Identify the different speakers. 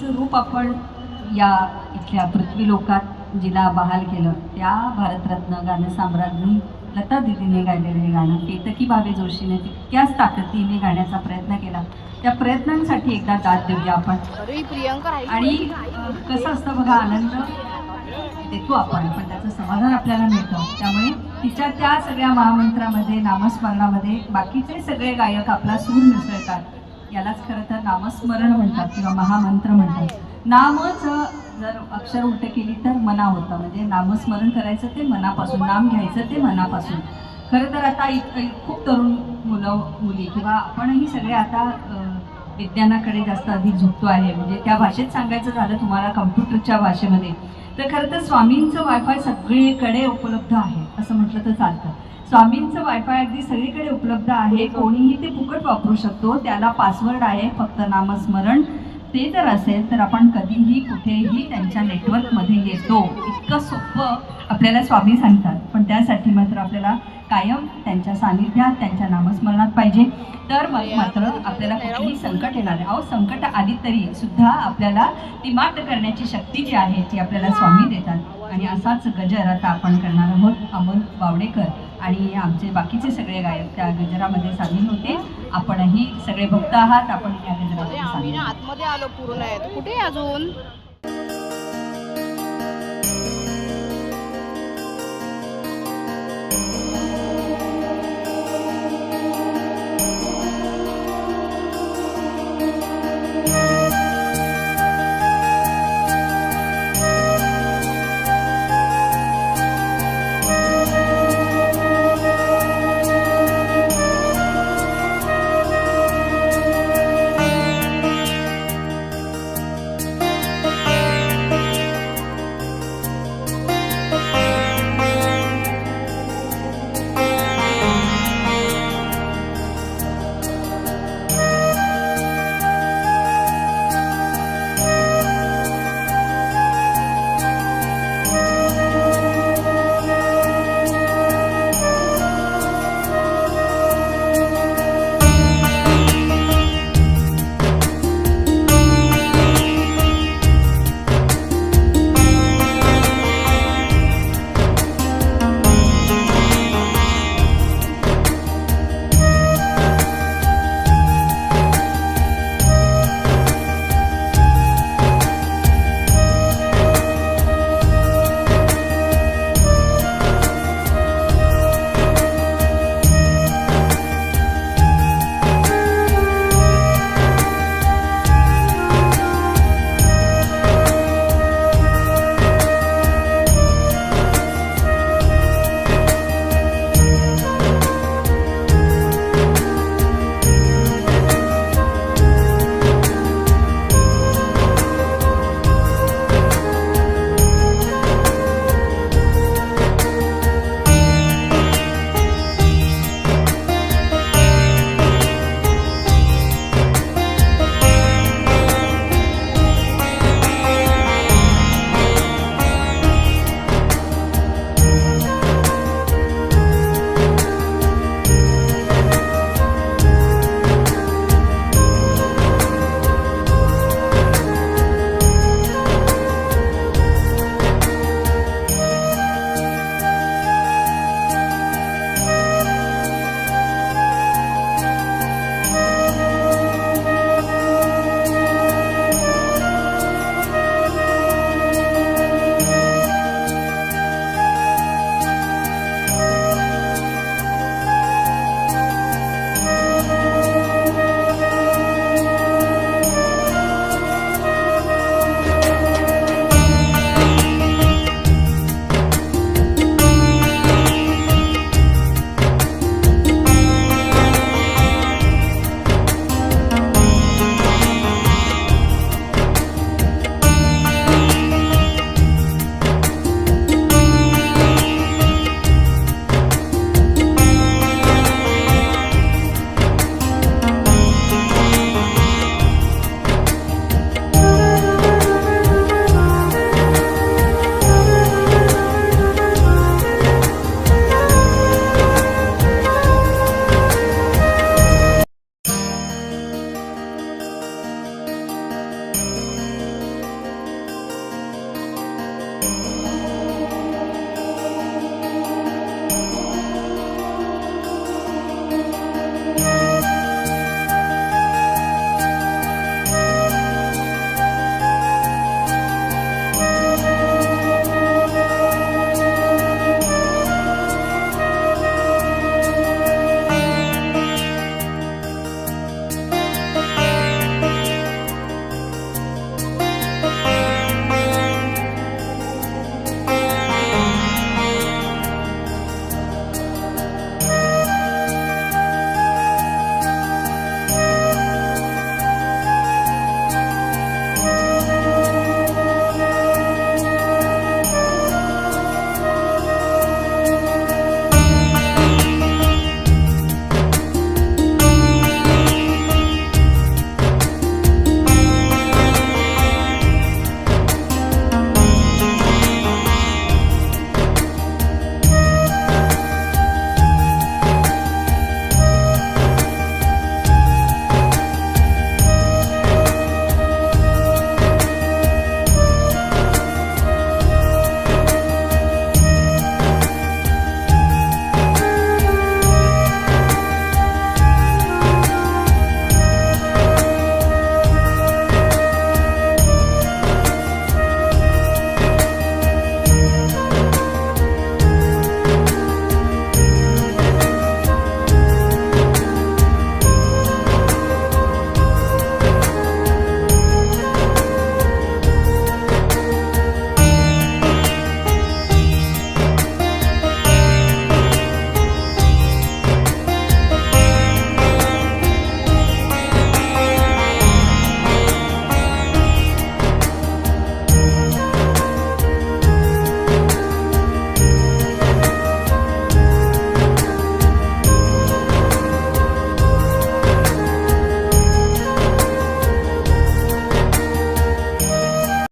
Speaker 1: सरस्वतीचं रूप आपण या इथल्या पृथ्वी लोकात जिला बहाल केलं त्या भारतरत्न गानसम्राज्ञी लता दिदीने गायलेलं हे गाणं केतकी भावे जोशीने तितक्याच ताकदीने गाण्याचा प्रयत्न केला. त्या प्रयत्नांसाठी एकदा दाद देऊया आपण. आणि कसं असतं बघा आनंद देतो आपण पण त्याचं समाधान आपल्याला मिळतं. त्यामुळे तिच्या त्या सगळ्या महामंत्रामध्ये नामस्मरणामध्ये बाकीचे सगळे गायक आपला सूर मिसळतात. यालाच खरं तर नामस्मरण म्हणतात किंवा महामंत्र म्हणतात. नामच जर अक्षर उलट केली तर मना होतं. म्हणजे नामस्मरण करायचं ते मनापासून नाम घ्यायचं ते मनापासून. खरं तर आता इत- खूप तरुण मुलं मुली किंवा आपणही सगळे आता विज्ञानाकडे जास्त अधिक झुकतो आहे. म्हणजे त्या भाषेत सांगायचं झालं तुम्हाला कम्प्युटरच्या भाषेमध्ये. तर खरं तर स्वामींचं वायफाय सगळीकडे उपलब्ध आहे. असं म्हटलं तर चालतं. स्वामींचं वायफाय अगदी सगळीकडे उपलब्ध आहे. कोणीही ते फुकट वापरू शकतो. त्याला पासवर्ड आहे फक्त नामस्मरण. ते जर असेल तर आपण कधीही कुठेही त्यांच्या नेटवर्कमध्ये येतो. इतकं सोपं आपल्याला स्वामी सांगतात. पण त्यासाठी मात्र आपल्याला कायम त्यांच्या सानिध्यात त्यांच्या नामस्मरणात पाहिजे. तर मग मात्र आपल्याला कुठलीही संकट येणार आहे अहो संकट आली तरी सुद्धा आपल्याला ती मात करण्याची शक्ती जी आहे ती आपल्याला स्वामी देतात. आणि असाच गजर आता आपण करणार आहोत. अमोल बावडेकर आणि आमचे बाकीचे सगळे गायक त्या गजरामध्ये सामील होते. आपणही सगळे भक्त आहात आपण या
Speaker 2: अरे
Speaker 1: गजरामध्ये
Speaker 2: आम्ही
Speaker 1: आहात.
Speaker 2: आतमध्ये आलो पूर्ण आहे कुठे अजून?